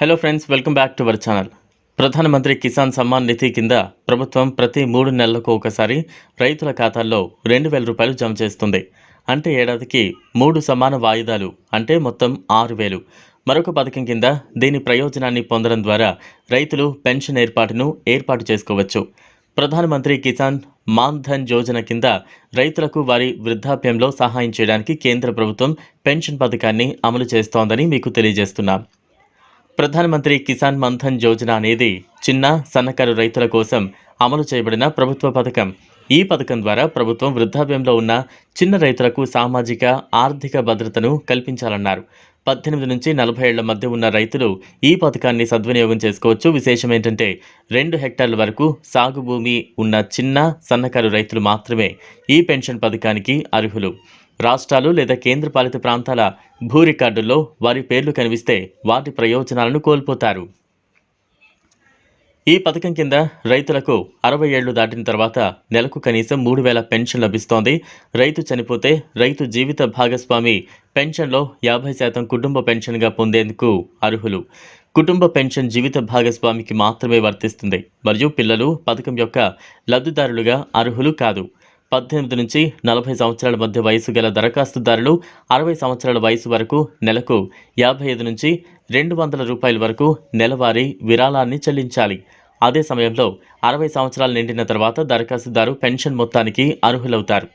Hello friends welcome back to our channel Pradhan Mantri Kisan Samman నిధి కింద ప్రభుత్వం ప్రతి మూడు నెలలకు ఒకసారి రైతుల ఖాతాల్లో రెండు వేల రూపాయలు జమ చేస్తుంది. అంటే ఏడాదికి మూడు సమాన వాయిదాలు అంటే మొత్తం ఆరు వేలు. మరొక పథకం కింద దీని ప్రయోజనాన్ని పొందడం ద్వారా రైతులు పెన్షన్ ఏర్పాటును ఏర్పాటు చేసుకోవచ్చు. ప్రధానమంత్రి కిసాన్ మాన్ ధన్ యోజన కింద రైతులకు వారి వృద్ధాప్యంలో సహాయం చేయడానికి కేంద్ర ప్రభుత్వం పెన్షన్ పథకాన్ని అమలు చేస్తోందని మీకు తెలియజేస్తున్నాం. ప్రధానమంత్రి కిసాన్ మన్ధన్ యోజన అనేది చిన్న సన్నకారు రైతుల కోసం అమలు చేయబడిన ప్రభుత్వ పథకం. ఈ పథకం ద్వారా ప్రభుత్వం వృద్ధాప్యంలో ఉన్న చిన్న రైతులకు సామాజిక ఆర్థిక భద్రతను కల్పించాలన్నారు. పద్దెనిమిది నుంచి నలభై ఏళ్ళ మధ్య ఉన్న రైతులు ఈ పథకాన్ని సద్వినియోగం చేసుకోవచ్చు. విశేషం ఏంటంటే రెండు హెక్టార్ల వరకు సాగు భూమి ఉన్న చిన్న సన్నకారు రైతులు మాత్రమే ఈ పెన్షన్ పథకానికి అర్హులు. రాష్ట్రాలు లేదా కేంద్రపాలిత ప్రాంతాల భూ రికార్డుల్లో వారి పేర్లు కనిపిస్తే వాటి ప్రయోజనాలను కోల్పోతారు. ఈ పథకం కింద రైతులకు అరవై ఏళ్ళు దాటిన తర్వాత నెలకు కనీసం మూడు వేల పెన్షన్ లభిస్తోంది. రైతు చనిపోతే రైతు జీవిత భాగస్వామి పెన్షన్లో యాభై శాతం కుటుంబ పెన్షన్గా పొందేందుకు అర్హులు. కుటుంబ పెన్షన్ జీవిత భాగస్వామికి మాత్రమే వర్తిస్తుంది. మరియు పిల్లలు పథకం యొక్క లబ్ధిదారులుగా అర్హులు కాదు. పద్దెనిమిది నుంచి నలభై సంవత్సరాల మధ్య వయసు గల దరఖాస్తుదారులు అరవై సంవత్సరాల వయసు వరకు నెలకు యాభై ఐదు నుంచి రెండు వందల రూపాయల వరకు నెలవారీ విరాళాన్ని చెల్లించాలి. అదే సమయంలో అరవై సంవత్సరాలు నిండిన తర్వాత దరఖాస్తుదారు పెన్షన్ మొత్తానికి అర్హులవుతారు.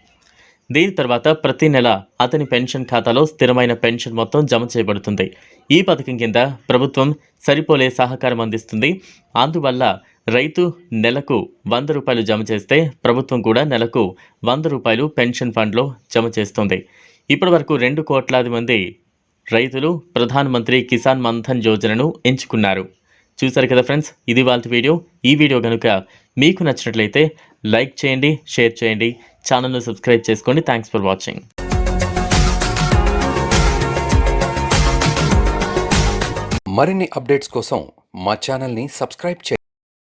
దీని తర్వాత ప్రతి నెల అతని పెన్షన్ ఖాతాలో స్థిరమైన పెన్షన్ మొత్తం జమ చేయబడుతుంది. ఈ పథకం కింద ప్రభుత్వం సరిపోలే సహకారం అందిస్తుంది. అందువల్ల రైతు నెలకు వంద రూపాయలు జమ చేస్తే ప్రభుత్వం కూడా నెలకు వంద రూపాయలు పెన్షన్ ఫండ్లో జమ చేస్తుంది. ఇప్పటి వరకు రెండు కోట్లాది మంది రైతులు ప్రధానమంత్రి కిసాన్ మన్ధన్ యోజనను ఎంచుకున్నారు. చూశారు కదా ఫ్రెండ్స్ ఇది వాళ్ళ వీడియో. ఈ వీడియో కనుక మీకు నచ్చినట్లయితే లైక్ చేయండి షేర్ చేయండి ఛానల్ను సబ్స్క్రైబ్ చేసుకోండి థ్యాంక్స్ ఫర్ వాచింగ్. మరిన్ని అప్డేట్స్ కోసం మా ఛానల్ని సబ్స్క్రైబ్ చేయండి.